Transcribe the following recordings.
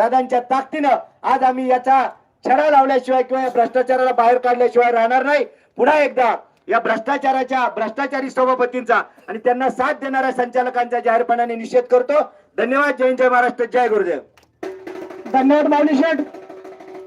दादांच्या ताकदीनं आज आम्ही याचा छडा लावल्याशिवाय किंवा या भ्रष्टाचाराला बाहेर काढल्याशिवाय राहणार नाही. पुन्हा एकदा या भ्रष्टाचाराच्या भ्रष्टाचारी सभापतींचा आणि त्यांना साथ देणाऱ्या संचालकांचा जाहीरपणाने निषेध करतो. धन्यवाद जय जय महाराष्ट्र जय गुरुदेव. धन्यवाद माऊली शेठ.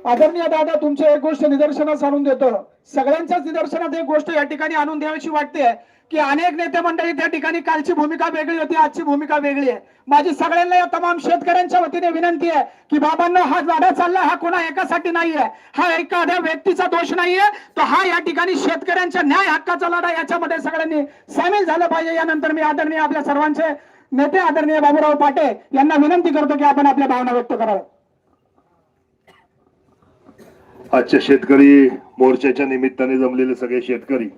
आदरणीय दादा तुमची एक गोष्ट निदर्शनास आणून देतो. सगळ्यांच्याच निदर्शनात एक गोष्ट या ठिकाणी आणून द्यावीशी वाटते की अनेक नेते मंडळी त्या ठिकाणी कालची भूमिका वेगळी होती आजची भूमिका वेगळी आहे. माझी सगळ्यांना या तमाम शेतकऱ्यांच्या वतीने विनंती आहे की बाबांना हा लढा चालला हा कोणा एकासाठी नाहीये. हा एखाद्या व्यक्तीचा दोष नाहीये. तो हा या ठिकाणी शेतकऱ्यांच्या न्याय हक्काचा लढा याच्यामध्ये सगळ्यांनी सामील झालं पाहिजे. यानंतर मी आदरणीय आपल्या सर्वांचे नेते आदरणीय बाबूराव पाटे यांना विनंती करतो की आपण आपल्या भावना व्यक्त कराव्या आजच्या शेतकरी मोर्चाच्या निमित्ताने जमलेले सगळे शेतकरी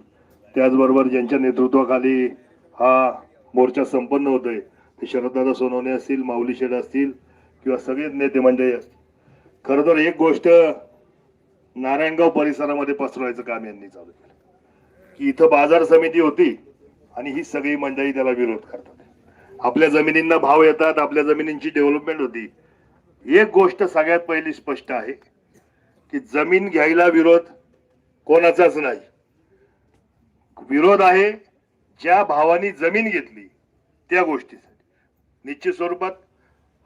त्याचबरोबर ज्यांच्या नेतृत्वाखाली हा मोर्चा संपन्न होतोय ते शरददादा सोनवणे असतील माऊली शेड असतील किंवा सगळेच नेते मंडळी असतील. खरं तर एक गोष्ट नारायणगाव परिसरामध्ये पसरवायचं काम यांनी चालू केलं. की इथं बाजार समिती होती आणि ही सगळी मंडळी त्याला विरोध करतात. आपल्या जमिनींना भाव येतात आपल्या जमिनींची डेव्हलपमेंट होती. एक गोष्ट सगळ्यात पहिली स्पष्ट आहे की जमीन घ्यायला विरोध कोणाचाच नाही. विरोध आहे ज्या भावानी जमीन घेतली त्या गोष्टीसाठी. निश्चित स्वरूपात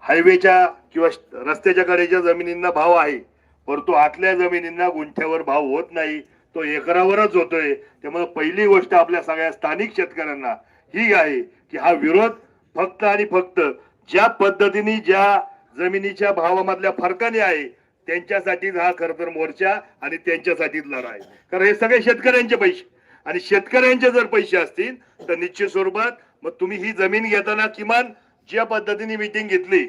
हायवेच्या किंवा रस्त्याच्या कडेच्या जमिनींना भाव आहे परंतु आतल्या जमिनींना गुंठ्यावर भाव होत नाही तो एकरावरच होतोय. त्यामुळे पहिली गोष्ट आपल्या सगळ्या स्थानिक शेतकऱ्यांना ही आहे की हा विरोध फक्त आणि फक्त ज्या पद्धतीने ज्या जमिनीच्या भावामधल्या फरकाने आहे त्यांच्यासाठीच हा खर तर मोर्चा आणि त्यांच्यासाठीच लढा आहे कारण हे सगळे शेतकऱ्यांचे पैसे. आणि शेतकऱ्यांचे जर पैसे असतील तर निश्चित स्वरूपात मग तुम्ही ही जमीन घेताना किमान ज्या पद्धतीने मिटिंग घेतली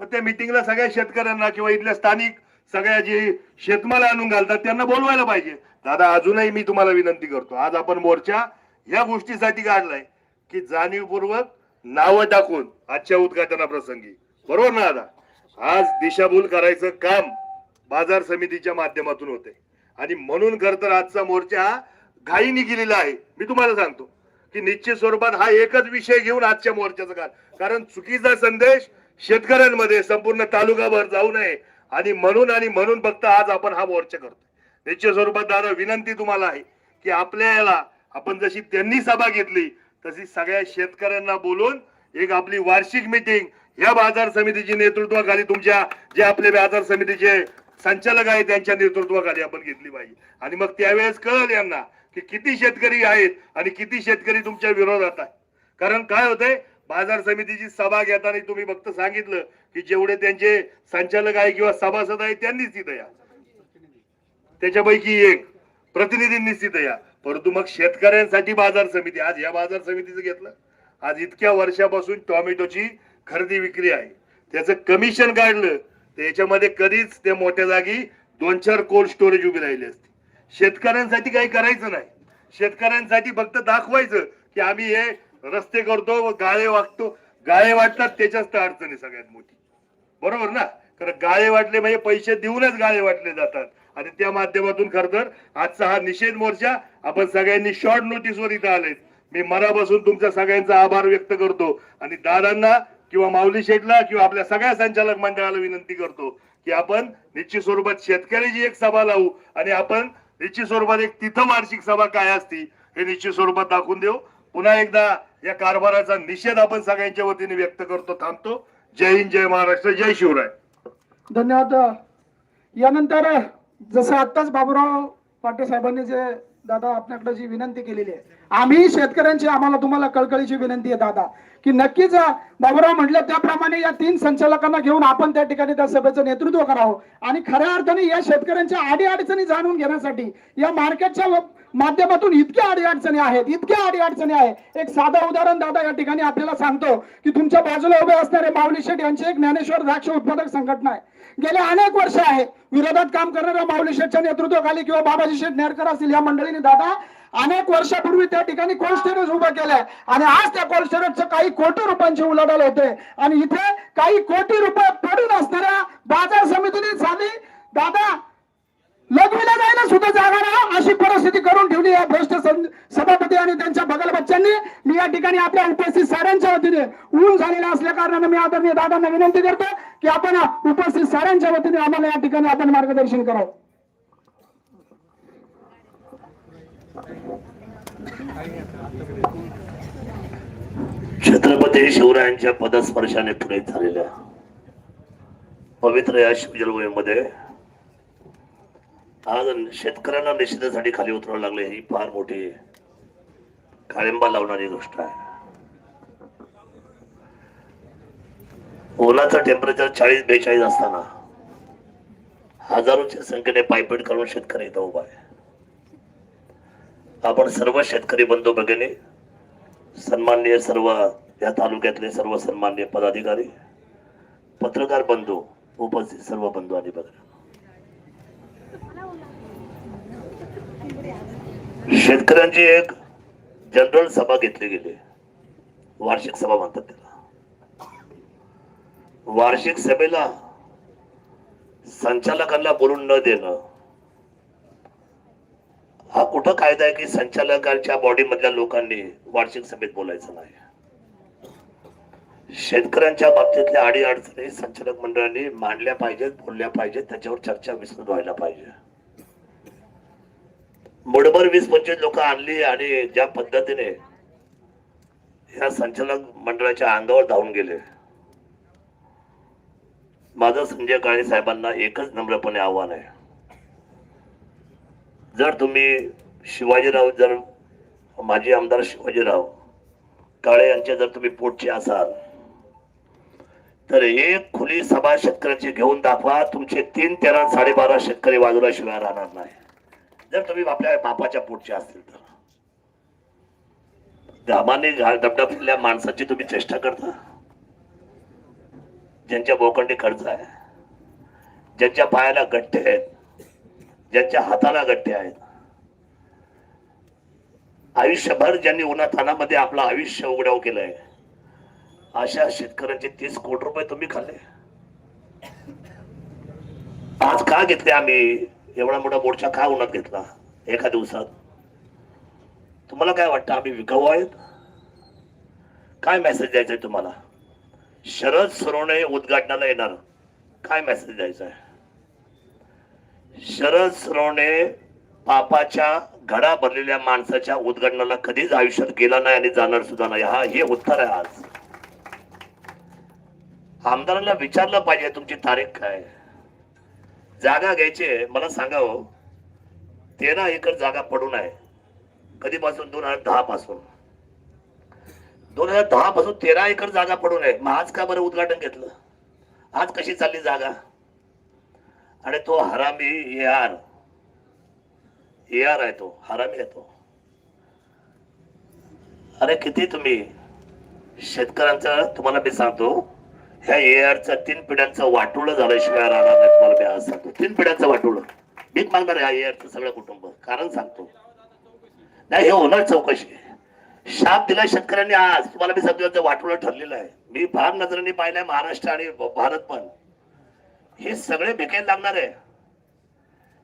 मग त्या मिटिंगला सगळ्या शेतकऱ्यांना किंवा इथल्या स्थानिक सगळ्या जे शेतमाल आणून घालतात त्यांना बोलवायला पाहिजे. दादा अजूनही मी तुम्हाला विनंती करतो आज आपण मोर्चा या गोष्टीसाठी काढलाय की जाणीवपूर्वक नावं टाकून आजच्या उद्घाटनाप्रसंगी. बरोबर ना दादा? आज दिशाभूल करायचं काम बाजार समितीच्या माध्यमातून होते आणि म्हणून खर तर आजचा मोर्चा हा घाईने गेलेला आहे. मी तुम्हाला सांगतो की निश्चित स्वरूपात हा एकच विषय घेऊन आजच्या मोर्चाचं कारण कारण चुकीचा संदेश शेतकऱ्यांमध्ये संपूर्ण तालुकाभर जाऊ नये. आणि म्हणून आणि म्हणून फक्त आज आपण हा मोर्चा करतो निश्चित स्वरूपात दादा विनंती तुम्हाला आहे की आपल्याला आपण जशी त्यांनी सभा घेतली तशी सगळ्या शेतकऱ्यांना बोलून एक आपली वार्षिक मिटिंग या बाजार समितीची नेतृत्वाखाली तुमच्या जे आपले बाजार समितीचे संचालक आहेत त्यांच्या नेतृत्वाखाली आपण घेतली पाहिजे. आणि मग त्यावेळेस कळल यांना की किती शेतकरी आहेत आणि किती शेतकरी तुमच्या विरोधात आहे. कारण काय होतंय? बाजार समितीची सभा घेताना तुम्ही फक्त सांगितलं की जेवढे त्यांचे संचालक आहे किंवा सभासद आहे त्यांनीच तिथं या. त्याच्यापैकी एक प्रतिनिधींनीच तिथं या. परंतु मग शेतकऱ्यांसाठी बाजार समिती आज या बाजार समितीचं घेतलं. आज इतक्या वर्षापासून टॉमॅटोची खरेदी विक्री आहे. त्याचं कमिशन काढलं. तर याच्यामध्ये कधीच त्या मोठ्या जागी दोन चार कोल्ड स्टोरेज उभी राहिली असती. शेतकऱ्यांसाठी काही करायचं नाही. शेतकऱ्यांसाठी फक्त दाखवायचं की आम्ही हे रस्ते करतो व गाळे वाटतो गाळे वाटतात त्याच्याच तर अडचण आहे सगळ्यात मोठी. बरोबर ना? कारण गाळे वाटले म्हणजे पैसे देऊनच गाळे वाटले जातात. आणि त्या माध्यमातून खर तर आजचा हा निषेध मोर्चा आपण सगळ्यांनी शॉर्ट नोटीसवर इथं आले मी मनापासून तुमच्या सगळ्यांचा आभार व्यक्त करतो. आणि दादांना किंवा माऊली शेठला किंवा आपल्या सगळ्या संचालक मंडळाला विनंती करतो की आपण निश्चित स्वरूपात शेतकऱ्याची एक सभा लावू आणि आपण निश्चित स्वरूपात एक तिथं वार्षिक सभा काय असती हे निश्चित स्वरूपात दाखवून देऊ. पुन्हा एकदा या कारभाराचा निषेध आपण सगळ्यांच्या वतीने व्यक्त करतो थांबतो. जय हिंद जय महाराष्ट्र जय शिवराय. धन्यवाद. यानंतर जसं आत्ताच बाबूराव पाटे साहेबांनी जे दादा आपल्याकडे जी विनंती केलेली आहे आम्ही शेतकऱ्यांची आम्हाला तुम्हाला कळकळीची विनंती आहे दादा. की नक्कीच बाबुराव म्हटलं त्याप्रमाणे या तीन संचालकांना घेऊन आपण त्या ठिकाणी त्या सभेचं नेतृत्व करावं. आणि खऱ्या अर्थाने या शेतकऱ्यांच्या आडी अडचणी जाणून घेण्यासाठी या मार्केटच्या माध्यमातून इतक्या अडीअडचणी आहेत इतक्या अडीअडचणी आहे. एक साधं उदाहरण दादा या ठिकाणी आपल्याला सांगतो की तुमच्या बाजूला उभे असणारे माऊली शेठ यांची एक ज्ञानेश्वर द्राक्ष उत्पादक संघटना आहे. गेले अनेक वर्ष आहे विरोधात काम करणाऱ्या माऊली शेठच्या नेतृत्वाखाली किंवा बाबाजी शेठ नेरकर असतील या मंडळीने दादा अनेक वर्षापूर्वी त्या ठिकाणी कोल्ड स्टोरेज उभं केलंय. आणि आज त्या कोल्ड स्टोरेजचं काही कोटी रुपयांची उलाढाल होते आणि इथे काही कोटी रुपये पडून असणाऱ्या बाजार समितीने झाली. दादा लघवीला जायला सुद्धा जागा ना अशी परिस्थिती करून ठेवली या भ्रष्ट सभापती आणि त्यांच्या बगल बच्चांनी मी या ठिकाणी आपल्या उपस्थित साऱ्यांच्या वतीने ऊन झालेला असल्या कारणाने मी आदरणीय दादांना विनंती करतो की आपण उपस्थित साऱ्यांच्या वतीने आम्हाला या ठिकाणी आपण मार्गदर्शन करावं. छत्रपती शिवरायांच्या पदस्पर्शाने पुढे झालेल्या पवित्र या शिवजन्मभूमीमध्ये आज शेतकऱ्यांना निश्चितासाठी खाली उतरावं लागले ही फार मोठी काळिंबा लावणारी गोष्ट आहे. ओलाचं टेम्परेचर चाळीस बेचाळीस असताना हजारोच्या संख्येने पायपीट करून शेतकरी इथं उभा आहे. आपण सर्व शेतकरी बंधू भगिनी सन्माननीय सर्व या तालुक्यातले सर्व सन्माननीय पदाधिकारी पत्रकार बंधू उपस्थित सर्व बंधू आणि भगिनी. शेतकऱ्यांची एक जनरल सभा घेतली गेली. वार्षिक सभा म्हणतात त्याला. वार्षिक सभेला संचालकांना बोलून न देणं हा कुठं कायदा आहे की संचालकांच्या बॉडी मधल्या लोकांनी वार्षिक सभेत बोलायचं नाही? शेतकऱ्यांच्या बाबतीतल्या अडी अडचणी संचालक मंडळांनी मांडल्या पाहिजेत बोलल्या पाहिजेत त्याच्यावर चर्चा विस्तृत व्हायला पाहिजे. मुडभर वीस पंचवीस लोक आणली आणि ज्या पद्धतीने या संचालक मंडळाच्या अंगावर धावून गेले. माझं संजय काळे साहेबांना एकच नम्रपणे आव्हान आहे. जर तुम्ही शिवाजीराव जर माजी आमदार शिवाजीराव काळे यांचे जर तुम्ही पोटचे असाल तर एक खुली सभा शेतकऱ्यांची घेऊन दाखवा. तुमचे तीन तेरा साडेबारा शेतकरी बाजूला शिवाय राहणार नाही. जर तुम्ही आपल्या बापाच्या पोटचे असतील तर. घामाने घा- माणसाची तुम्ही चेष्टा करता. ज्यांच्या बोकंडी खर्च आहे. ज्यांच्या पायाला गट्टे आहेत. ज्यांच्या हाताला गट्टे आहेत. आयुष्यभर ज्यांनी उन्हातानामध्ये आपलं आयुष्य उघड्याव केलंय. अशा शेतकऱ्यांचे तीस कोटी रुपये तुम्ही खाल्ले. आज का घेतले आम्ही? एवढा मोठा मोर्चा का उन्हात घेतला एका दिवसात? तुम्हाला काय वाटतं आम्ही विकाऊ आहेत? काय मेसेज द्यायचा आहे तुम्हाला? शरद सरोणे उद्घाटनाला येणार. काय मेसेज द्यायचा आहे शरद सरोणे पापाच्या घडा भरलेल्या माणसाच्या उद्घाटनाला कधीच आयुष्यात गेला नाही आणि जाणार सुद्धा नाही. हा हे उत्तर आहे आज. आमदारांना विचारलं पाहिजे तुमची तारीख काय जागा घ्यायची मला सांगा हो. तेरा एकर जागा पडून आहे. कधीपासून? दोन हजार दहा पासून. दोन हजार दहा पासून तेरा एकर जागा पडून आहे. मग आज का बरं उद्घाटन घेतलं? आज कशी चालली जागा? आणि तो हरामी ए आर ए आर आहे तो. हरामी आहे तो. अरे किती तुम्ही? शेतकऱ्यांचं तुम्हाला मी सांगतो. ह्या ए आरचं तीन पिढ्यांचं वाटोळं झाल्याशिवाय राहणार नाही तुम्हाला मी आज सांगतो. तीन पिढ्यांचं वाटोळ. भीक मागणार ह्या ए सगळं कुटुंब. कारण सांगतो. नाही हे होणार चौकशी. शाप दिला शेतकऱ्यांनी आज. तुम्हाला मी सगळ्यांचं वाटोळ ठरलेलं आहे. मी फार नजरेने पाहिलंय महाराष्ट्र आणि भारत पण. हे सगळे भिकायला लागणार आहे.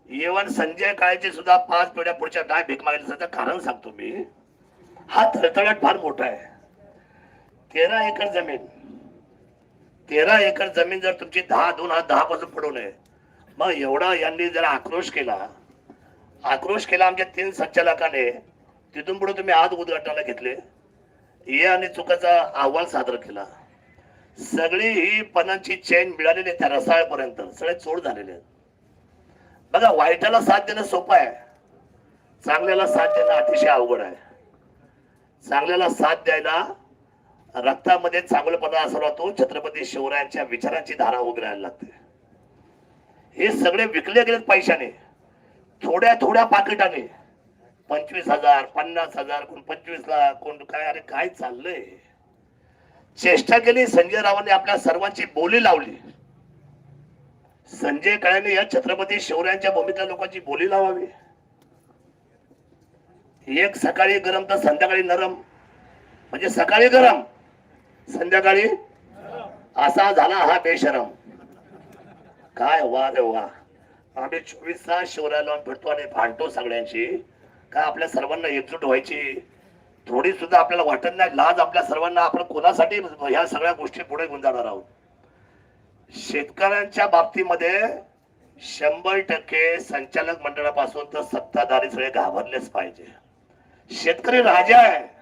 इवन संजय काळेचे सुद्धा पाच पिढ्या पुढच्या काय भीक मागायला कारण सांगतो मी हा थळथळाट फार मोठा आहे. तेरा एकर जमीन. तेरा एकर जमीन जर तुमची दहा दोन हजार दहा पासून पडू नये मग एवढा यांनी जर आक्रोश केला आक्रोश केला आमच्या तीन संचालकाने तिथून पुढे तुम्ही आज उद्घाटनाला घेतले. ये आणि चुकाचा अहवाल सादर केला. सगळी ही पणांची चेन मिळालेली आहे त्या रसाळपर्यंत सगळे चोड झालेले आहेत. बघा वाईटाला साथ देणं सोपं आहे. चांगल्याला साथ देणं अतिशय अवघड आहे. चांगल्याला साथ द्यायला रक्तामध्ये चांगलेपणा असा तो छत्रपती शिवरायांच्या विचारांची धारा उभी राहायला लागते. हे सगळे विकले गेलेत पैशाने. थोड्या थोड्या पाकिटाने. पंचवीस हजार पन्नास हजार कोण पंचवीस लाख कोण काय अरे काय चाललंय? चेष्टा केली संजय रावांनी आपल्या सर्वांची बोली लावली. संजय काळेने या छत्रपती शिवरायांच्या भूमीतल्या लोकांची बोली लावावी. एक सकाळी गरम तर संध्याकाळी नरम. म्हणजे सकाळी गरम. संध्याकाळी? असा झाला हा बेशरम. काय वा रे वा. आम्ही चोवीस तास शिवराय लावून भेटतो आणि भांडतो सगळ्यांशी. काय आपल्या सर्वांना एकजूट व्हायची? थोडी सुद्धा आपल्याला वाटत नाही. लाज आपल्या सर्वांना आपण कोणासाठी ह्या सगळ्या गोष्टी पुढे घेऊन जाणार आहोत? शेतकऱ्यांच्या बाबतीमध्ये शंभर टक्के संचालक मंडळापासून तर सत्ताधारी सगळे घाबरलेच पाहिजे. शेतकरी राजा आहे.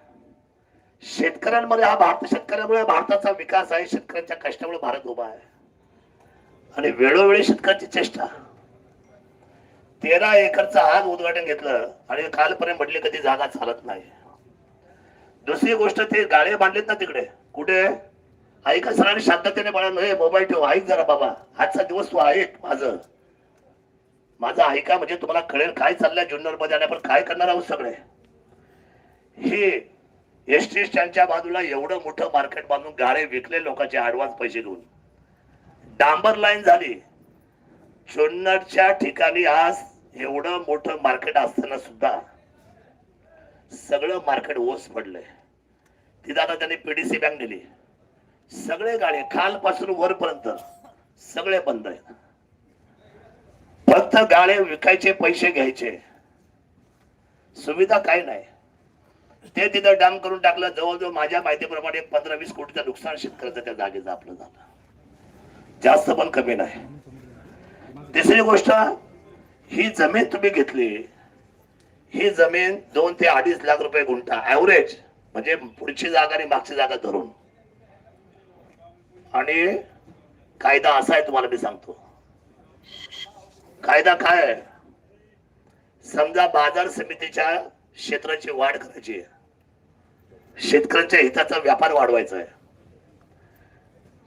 शेतकऱ्यांमध्ये हा भारत शेतकऱ्यामुळे भारताचा विकास आहे शेतकऱ्यांच्या कष्टामुळे भारत उभा आहे. आणि वेळोवेळी शेतकऱ्यांची चेष्टा. तेरा एकरचं आज उद्घाटन घेतलं आणि कालपर्यंत म्हटले कधी जागा चालत नाही. दुसरी गोष्ट ते गाळे बांधलेत ना तिकडे. कुठे? ऐका सरांनी शांततेने मला हे मोबाईल ठेव ऐक जरा बाबा. आजचा दिवस तू ऐक माझं. माझं ऐका म्हणजे तुम्हाला कळेल काय चाललंय जुन्नरमध्ये आणि आपण काय करणार आहोत सगळे. हे एस टी स्टँडच्या बाजूला एवढं मोठं मार्केट बांधून गाळे विकले लोकांचे ऍडव्हान्स पैसे घेऊन. डांबर लाईन झाली. जुन्नरच्या ठिकाणी आज एवढं मोठं मार्केट असताना सुद्धा सगळं मार्केट ओस पडलंय. तिथं आता त्यांनी पीडीसी बँक दिली. सगळे गाळे खालपासून वरपर्यंत सगळे बंद आहेत. फक्त गाळे विकायचे पैसे घ्यायचे. सुविधा काही नाही. ते तिथं डाम करून टाकलं. जवळजवळ माझ्या माहितीप्रमाणे पंधरा वीस कोटीचं नुकसान शेतकऱ्याचं त्या जागेचं आपलं झालं. जास्त पण कमी नाही. तिसरी गोष्ट ही जमीन तुम्ही घेतली ही जमीन दोन ते अडीच लाख रुपये गुंठा ऍव्हरेज म्हणजे पुढची जागा आणि मागची जागा धरून. आणि कायदा असा आहे तुम्हाला मी सांगतो. कायदा काय समजा बाजार समितीच्या क्षेत्राची वाढ करायची आहे. शेतकऱ्यांच्या हिताचा व्यापार वाढवायचा आहे.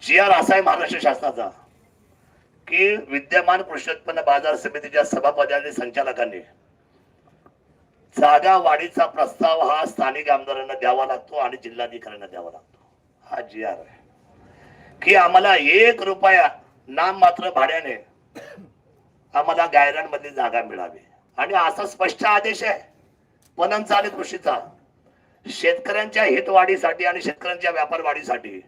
जी आर असा आहे महाराष्ट्र शासनाचा की विद्यमान कृषी उत्पन्न बाजार समितीच्या सभापती आणि संचालकांनी जागा वाढीचा प्रस्ताव हा स्थानिक आमदारांना द्यावा लागतो आणि जिल्हाधिकाऱ्यांना द्यावा लागतो. हा जी आर आहे. की आम्हाला एक रुपया नाम मात्र भाड्याने आम्हाला गायरान जागा मिळावी. आणि असा स्पष्ट आदेश आहे. पणनचा आणि कृषीचा. शेतकऱ्यांच्या हितवाढीसाठी आणि शेतकऱ्यांच्या व्यापार वाढीसाठी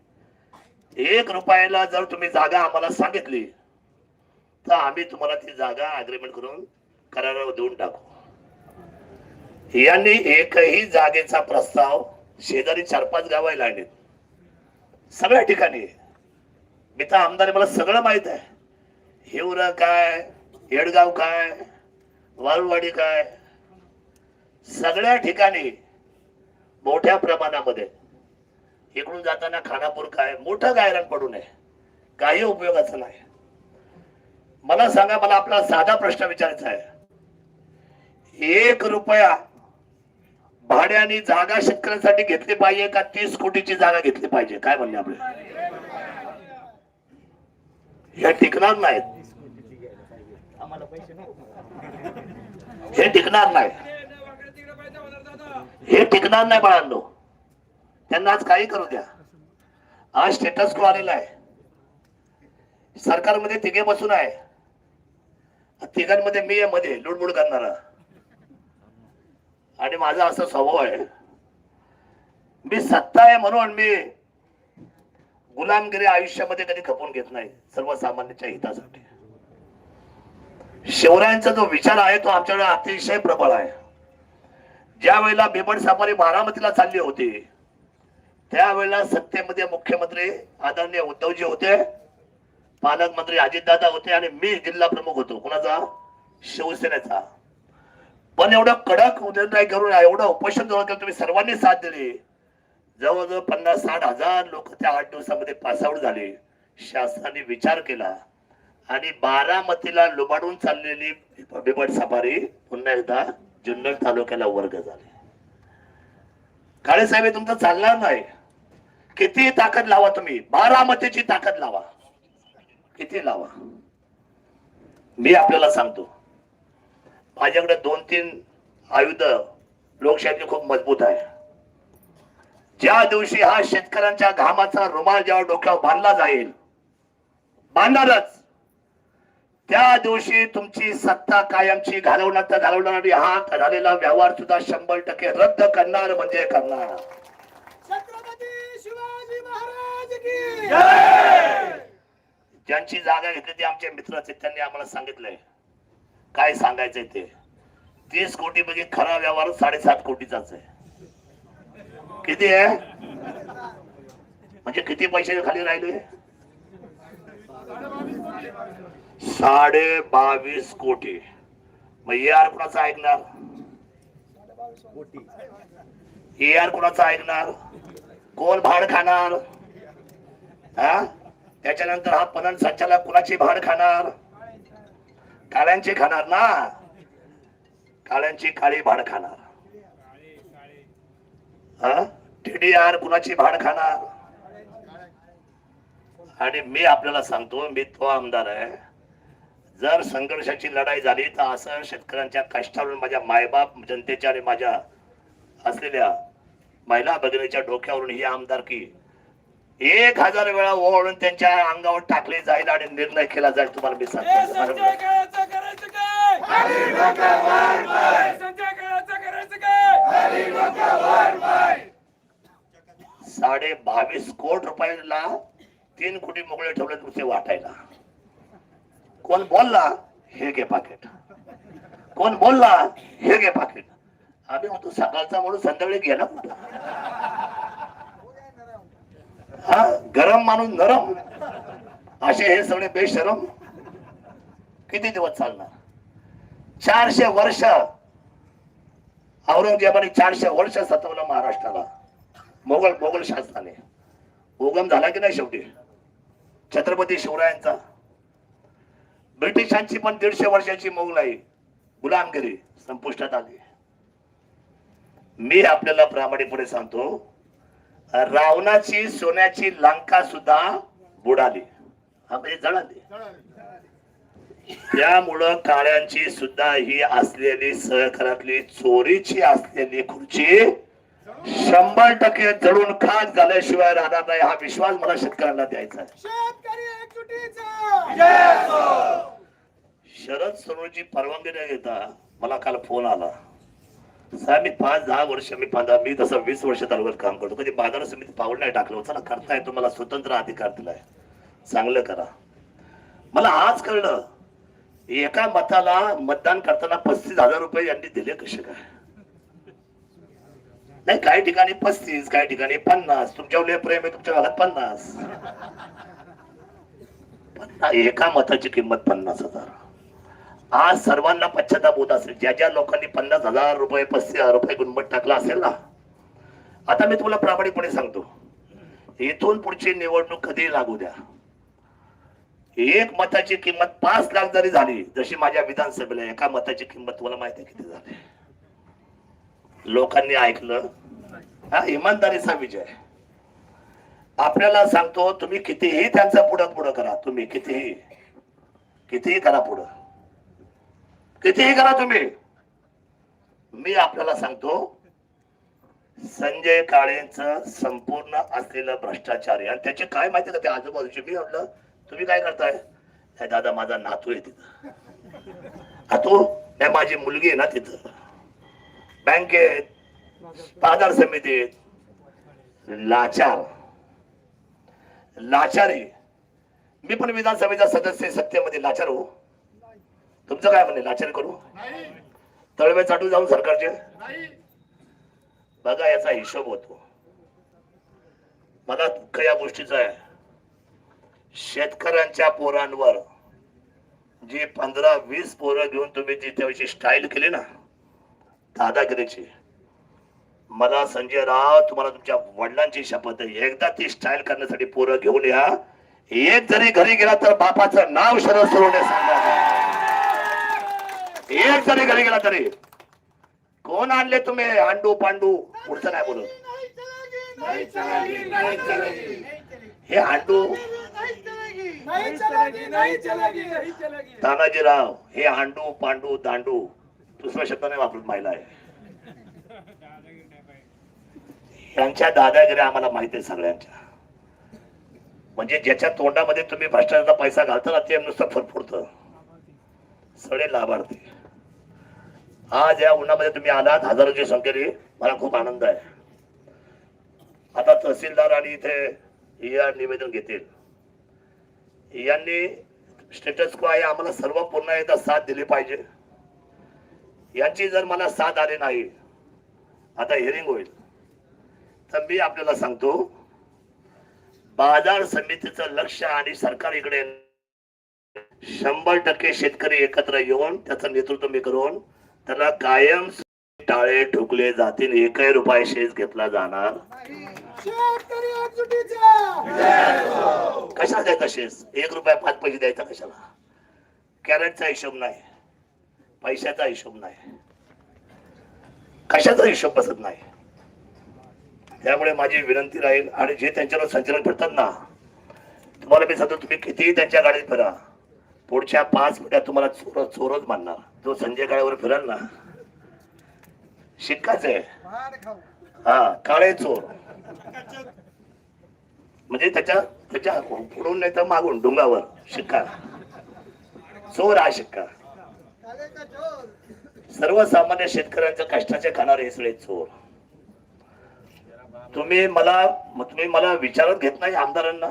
एक रुपयाला जर तुम्ही जागा आम्हाला सांगितली तर आम्ही तुम्हाला ती जागा अग्रीमेंट करून करारावर देऊन टाकू. यांनी एकही जागेचा प्रस्ताव शेजारी चार पाच गाव आहे सगळ्या ठिकाणी. मी तर आमदार मला सगळं माहीत आहे. हिवर काय येडगाव काय वालवाडी काय सगळ्या ठिकाणी मोठ्या प्रमाणामध्ये. इकडून जाताना खानापूर काय मोठं गायरान पडू नये. काही उपयोगाचं नाही. मला सांगा मला आपला साधा प्रश्न विचारायचा आहे. एक रुपया भाड्याने जागा शेतकऱ्यांसाठी घेतली पाहिजे का तीस कोटीची जागा घेतली पाहिजे? काय म्हणले आपले? हे टिकणार नाहीत. हे टिकणार नाही. हे टिकणार नाही बाळांनो. त्यांना आज काही करू द्या. आज स्टेटस को आलेला आहे. सरकारमध्ये तिघे बसून आहे. तिघांमध्ये मी आहे मध्ये लुडबुड करणारा. आणि माझा असा स्वभाव आहे. मी सत्ता आहे म्हणून मी गुलामगिरी आयुष्यामध्ये कधी खपून घेत नाही सर्वसामान्यांच्या हितासाठी. शिवरायांचा जो विचार आहे तो आमच्याकडे अतिशय प्रबळ आहे. ज्या वेळेला बिबट सफारी बारामतीला चालले होते त्यावेळेला सत्तेमध्ये मुख्यमंत्री आदरणीय उद्धवजी होते पालकमंत्री अजितदादा होते आणि मी जिल्हा प्रमुख होतो. कुणाचा? शिवसेनेचा. पण एवढं कडक निर्णय करून एवढं उपोषण जवळ केलं तुम्ही सर्वांनी साथ दिली. जवळजवळ पन्नास साठ हजार लोक त्या आठ दिवसामध्ये पासआउट झाले. शासनाने विचार केला आणि बारामतीला लुबाडून चाललेली बिबट सफारी पुन्हा एकदा जुन्नर तालुक्याला वर्ग झाले. काळे साहेब तुमचं चालणार नाही. किती ताकद लावा तुम्ही. बारामतीची ताकद लावा. किती लावा? मी आपल्याला सांगतो. माझ्याकडे दोन तीन आयुध लोकशाही खूप मजबूत आहे. ज्या दिवशी हा शेतकऱ्यांच्या घामाचा रुमाल जेव्हा डोक्यावर बांधला जाईल बांधणारच. त्या दिवशी तुमची सत्ता कायमची घालवणार तर घालवणार हा झालेला व्यवहार सुद्धा शंभर टक्के रद्द करणार म्हणजे करणार. छत्रपती शिवाजी महाराज की ज्यांची जागा घेतली ती आमचे मित्रच आहेत त्यांनी आम्हाला सांगितलंय. काय सांगायचंय ते? तीस कोटी म्हणजे खरा व्यवहार साडेसात कोटीचाच आहे. किती आहे? म्हणजे किती पैसे खाली राहिले? साडे बावीस कोटी. मग ए आर कुणाचं ऐकणार? ए आर कुणाचं ऐकणार? कोण भाड खाणार? हा? त्याच्यानंतर हा पणन संचालक कुणाची भाड खाणार? काळ्यांची खाणार ना? काळ्यांची काळी भाड खाणार. हा? टीडीआर कुणाची भाड खाणार? आणि मी आपल्याला सांगतो मी तो आमदार आहे. जर संघर्षाची लढाई झाली तर असं शेतकऱ्यांच्या कष्टावर माझ्या मायबाप जनतेच्या आणि माझ्या असलेल्या महिला भगिनीच्या डोक्यावरून ही आमदारकी एक हजार वेळा ओळून त्यांच्या अंगावर टाकली जाईल आणि निर्णय केला जाईल तुम्हाला मी सांगतो. काळाचं करायचं काय? संजय काळाचं करायचं काय? साडे बावीस कोटी रुपयाला तीन कोटी मोकळे ठेवले तुमचे वाटायला. कोण बोलला हे घे पाकिट. कोण बोलला हे घे पाकिट. आम्ही म्हणतो सकाळचा म्हणून संध्याकाळी गेला. हा गरम माणूस नरम. असे हे सगळे बेशरम. किती दिवस चालणार? चारशे वर्ष. औरंगजेबाने चारशे वर्ष सतवलं महाराष्ट्राला. मोगल मोगल शासनाने. उगम झाला की नाही शेवटी? छत्रपती शिवरायांचा. ब्रिटिशांची पण दीडशे वर्षाची मोगलाई गुलामगिरी संपुष्टात आली. मी आपल्याला प्रामाणिकपणे सांगतो रावणाची सोन्याची लंका सुद्धा बुडाली. म्हणजे जळाली. त्यामुळं काळ्यांची सुद्धा ही असलेली सहकारातली चोरीची असलेली खुर्ची शंभर टक्के जळून खाक झाल्याशिवाय राहणार नाही हा विश्वास मला शेतकऱ्यांना द्यायचा आहे. शरद सरोजी परवानगी न घेता मला काल फोन आला. साहेब मी पाच दहा वर्ष मी पंधरा मी तसं वीस वर्ष तालुक्यात काम करतो. कधी बाजार समिती पाऊल नाही टाकलं. चला करताय तुम्हाला स्वतंत्र अधिकार दिलाय. चांगलं करा. मला आज कळलं एका मताला मतदान करताना पस्तीस हजार रुपये यांनी दिले कसे काय? नाही काही ठिकाणी पस्तीस काही ठिकाणी पन्नास. तुमच्यावर लय प्रेम आहे तुमच्या घरात पन्नास. पन्ना- एका मताची किंमत पन्नास हजार. आज सर्वांना पश्चाताप होत असेल. ज्या ज्या लोकांनी पन्नास हजार रुपये पस्तीस हजार रुपये गुणमत टाकला असेल ना आता मी तुम्हाला प्रामाणिकपणे सांगतो. इथून पुढची निवडणूक कधी लागू द्या. एक मताची किंमत पाच लाख जरी झाली जशी माझ्या विधानसभेला एका मताची किंमत तुम्हाला माहिती आहे किती झाली? लोकांनी ऐकलं? हा इमानदारीचा विजय. आपल्याला सांगतो तुम्ही कितीही त्यांचा पुढं पुढं करा. तुम्ही कितीही कितीही करा पुढं. कितीही करा तुम्ही. मी आपल्याला सांगतो संजय काळेंच संपूर्ण असलेलं भ्रष्टाचार आहे. आणि त्याचे काय माहिती का ते आजूबाजूचे? मी म्हटलं तुम्ही काय करताय? "नाही दादा माझा नातू आहे तिथं. नातू नाही माझी मुलगी आहे ना तिथं. बँकेत बाजार समितीत लाचार. लाचारी मी पण विधानसभेचा सदस्य आहे, सत्तेमध्ये लाचार हो. तुमचं काय म्हणे लाचार करू? तळवे चाटू जाऊन सरकारचे? बघा याचा हिशोब होतो. मला दुःख या गोष्टीचं आहे. शेतकऱ्यांच्या पोरांवर जी पंधरा वीस पोरं घेऊन तुम्ही जी त्यावेळी स्टाईल केली ना दादागिरीची मला संजय राव तुम्हाला तुमच्या वडिलांची शपथ आहे. एकदा ती स्टाईल करण्यासाठी पोरं घेऊन या. एक जरी घरी गेला तर बापाचं नाव शरद सोडवणे सांगा. एक जरी घरी गेला तरी. कोण आणले तुम्ही? अंडू पांडू. पुढचं नाही बोलत हे अंडू. नाही तानाजीराव हे हांडू पांडू दांडू. दुसऱ्या शब्दाने वापरून माहिला आहे. यांच्या दादागिरी आम्हाला माहिती आहे सगळ्यांच्या. म्हणजे ज्याच्या तोंडामध्ये तुम्ही भ्रष्टाचाराचा पैसा घालता ना ते नुसतं फरफुरत. सगळे लाभार्थी. आज या उन्हामध्ये तुम्ही आलात हजारोची संख्येने. मला खूप आनंद आहे. आता तहसीलदार आणि इथे या निवेदन घेतील. यांनी स्टेटस को आहे आम्हाला सर्व पुन्हा एकदा साथ दिली पाहिजे. यांची जर मला साथ आली नाही आता हिअरिंग होईल. तर मी आपल्याला सांगतो बाजार समितीचं लक्ष आणि सरकार इकडे शंभर टक्के शेतकरी एकत्र येऊन त्याचं नेतृत्व मी करून त्याला कायम टाळे ठोकले जातील एकही रुपये शेष घेतला जाणार कशाला द्यायचा शेष एक रुपया पाच पैसे द्यायचा कशाला? कॅरेटचा हिशोब नाही पैशाचा हिशोब नाही कशाचा हिशोब बसत नाही? त्यामुळे माझी विनंती राहील आणि जे त्यांच्यावर संचलन करतात ना तुम्हाला मी सांगतो तुम्ही कितीही त्यांच्या गाडीत फिरा पुढच्या पाच मिनिटात तुम्हाला चोर चोरच मानणार. जो संजय काळेवर फिराल ना शिक्काच आहे. हा काळे चोर. म्हणजे त्याच्या त्याच्या पुढून नाही तर मागून डोंगावर शिक्का. चोर हा शिक्का. सर्वसामान्य शेतकऱ्यांच्या कष्टाचे खाणारे हे सगळे चोर. तुम्ही मला तुम्ही मला विचारत घेत नाही आमदारांना?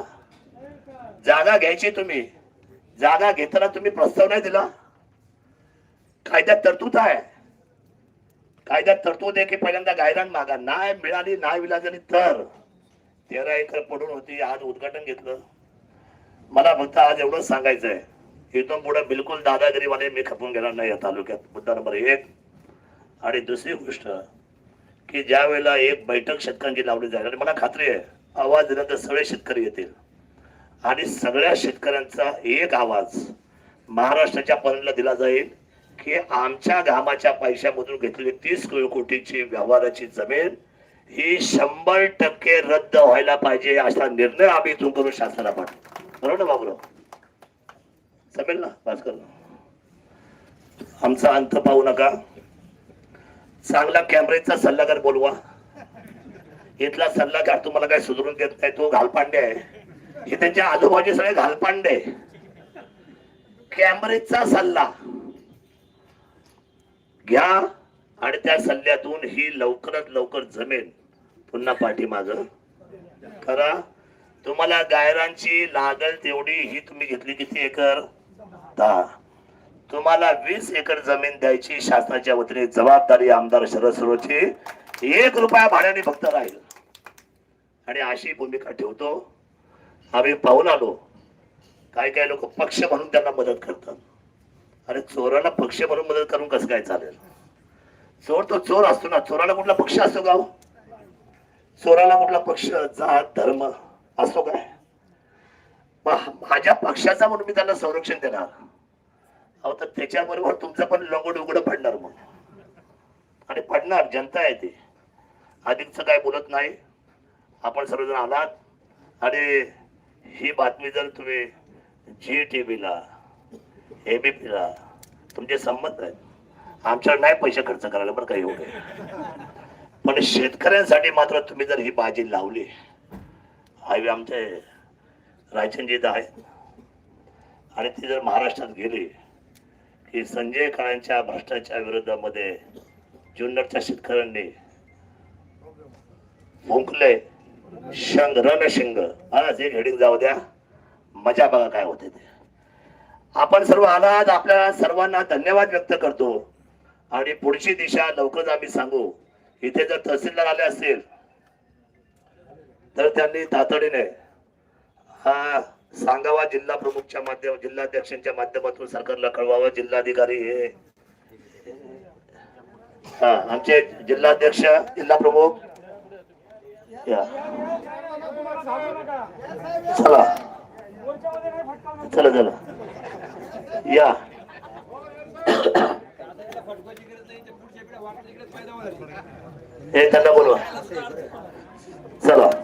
जागा घ्यायची तुम्ही. जागा घेताना तुम्ही प्रस्ताव नाही दिला? कायद्यात तरतूद आहे. कायद्यात तरतूद आहे की पहिल्यांदा गायरान मागा. नाही मिळाली नाही विलाजली तर. तेरा एकर पडून होती आज उद्घाटन घेतलं. मला फक्त आज एवढंच सांगायचं आहे इथून पुढे बिलकुल दादागिरीवाले मी खपून घेणार नाही या तालुक्यात. मुद्दा नंबर एक. आणि दुसरी गोष्ट की ज्या वेळेला एक बैठक शेतकऱ्यांची लावली जाईल. आणि मला खात्री आहे आवाज दिला तर सगळे शेतकरी येतील. आणि सगळ्या शेतकऱ्यांचा एक आवाज महाराष्ट्राच्या पर्यंतला दिला जाईल की आमच्या घामाच्या पैशामधून घेतलेली तीस कोटीची व्यवहाराची जमीन ही शंभर टक्के रद्द व्हायला पाहिजे असा निर्णय आम्ही इथून करू शासनाला पाठवू. बरोबर ना बाबूराव? जमेल ना? भास्कर आमचा अंत पाहू नका. चांगला कॅमेरेचा सल्लागार बोलवा. इथला सल्लागार तुम्हाला काय सुधरून देत नाही तो घालपांडे आहे. हे त्यांच्या आजूबाजू सगळे घालपांडे कॅमेरेचा सल्ला. घ्या आणि त्या सल्ल्यातून ही लवकरात लवकर जमेल. पुन्हा पाठीमाग करा. तुम्हाला गायरांची लागल तेवढी ही तुम्ही घेतली किती एकर? दहा. तुम्हाला वीस एकर जमीन द्यायची शासनाच्या वतीने जबाबदारी आमदार शरद सरोची एक रुपया भाड्याने फक्त राहील. आणि अशी भूमिका ठेवतो. आम्ही पाहून आलो. काय काय लोक पक्ष म्हणून त्यांना मदत करतात. अरे चोराला पक्ष म्हणून मदत करून कसं काय चालेल? चोर तो चोर असतो ना. चोराला कुठला पक्ष असतो का हो? चोराला कुठला पक्ष जात धर्म असतो काय? माझ्या पक्षाचा म्हणून मी त्यांना संरक्षण देणार. अहो तर त्याच्याबरोबर तुमचं पण लंगड उघड पडणार मग. आणि पडणार जनता आहे ते. अधिकच काय बोलत नाही. आपण सर्वजण आलात. आणि ही बातमी जर तुम्ही जी टी व्हीला एबीपीला तुमचे संबंध आहेत. आमच्यावर नाही पैसे खर्च करायला बरं काही एवढे. पण शेतकऱ्यांसाठी मात्र तुम्ही जर ही बाजी लावली हायवे आमचे रायचंदीत आहेत. आणि ती जर महाराष्ट्रात गेली की संजय काळांच्या भ्रष्टाचार विरोधामध्ये जुन्नरच्या शेतकऱ्यांनी भुंकले शंग रणशिंग. आज एक हेडिंग जाऊ द्या. मजा बघा काय होते ते. आपण सर्व आलात आपल्या सर्वांना धन्यवाद व्यक्त करतो. आणि पुढची दिशा लवकरच आम्ही सांगू. इथे जर तहसीलदार आले असतील तर त्यांनी तातडीने हा सांगावा जिल्हा प्रमुखच्या माध्यम जिल्हाध्यक्षांच्या माध्यमातून सरकारला कळवावं जिल्हाधिकारी हे. हा आमचे जिल्हाध्यक्ष जिल्हा प्रमुख. या. चला. चला चला. या. हे त्यांना बोलवा. चला.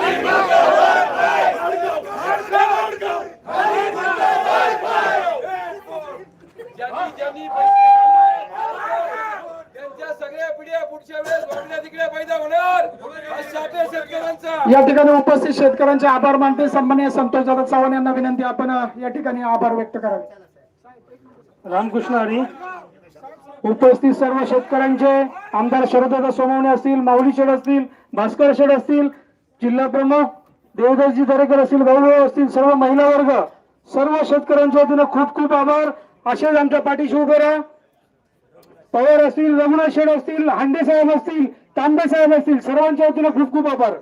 ज्यांनी ज्यांनी पैसे दिले, त्यांच्या सगळ्या पिढ्या पुढच्या वेळेस वागण्या तिकडे पैदा होणार अशा त्या शेतकऱ्यांचा या ठिकाणी उपस्थित शेतकऱ्यांचे आभार मानते. सन्माननीय संतोष दादा चव्हाण यांना विनंती आपण या ठिकाणी आभार व्यक्त करावे. रामकृष्ण हरी. उपस्थित सर्व शेतकऱ्यांचे आमदार शरददादा सोनवणे असतील माऊली शेड असतील भास्कर शेड असतील जिल्हा प्रमुख देवदासजी दरेकर असतील गौरव असतील सर्व महिला वर्ग सर्व शेतकऱ्यांच्या वतीनं खूप खूप आभार. असेच आमच्या पाठीशी उभे राहा. पवार असतील रघुनाथ शेठ असतील हांडे साहेब असतील तांबे साहेब असतील सर्वांच्या वतीनं खूप खूप आभार.